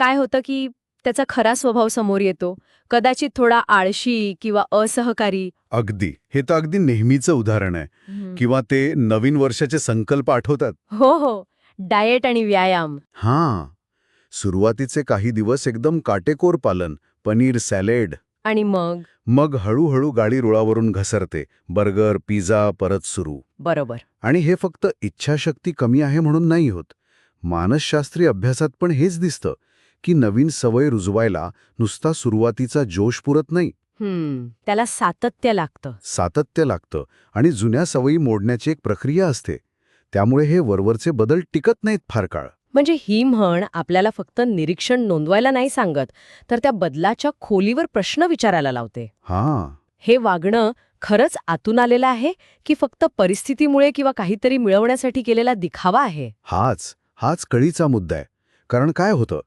काय होतं की त्याचा खरा स्वभाव समोर येतो. कदाचित थोडा आळशी किंवा असहकारी. अगदी. हे तर अगदी नेहमीचं उदाहरण आहे. किंवा ते नवीन वर्षाचे संकल्प आठवतात. हो हो. डाएट आणि व्यायाम. हां. सुरुवातीचे काही दिवस एकदम काटेकोर पालन. पनीर सॅलेड. आणि मग? मग हळूहळू गाडी रुळावरून घसरते. बर्गर पिझ्झा परत सुरू. बरोबर. आणि हे फक्त इच्छाशक्ती कमी आहे म्हणून नाही होत. मानसशास्त्रीय अभ्यासात पण हेच दिसतं. की नवीन सवय रुजवायला नुसता सुरुवातीचा जोश पुरत नाही. हम्म त्याला सातत्य लागतं. सातत्य लागतं आणि जुन्या सवयी मोडण्याची एक प्रक्रिया असते. त्यामुळे हे वरवरचे बदल टिकत नाहीत फार काळ. म्हणजे ही म्हण आपल्याला फक्त निरीक्षण नोंदवायला नाही सांगत तर त्या बदलाच्या खोलीवर प्रश्न विचारायला लावते. हां. हे वागणं खरंच आतून आलेलं आहे की फक्त परिस्थितीमुळे किंवा काहीतरी मिळवण्यासाठी केलेला दिखावा आहे? हाच हाच कळीचा मुद्दा आहे. कारण काय होतं?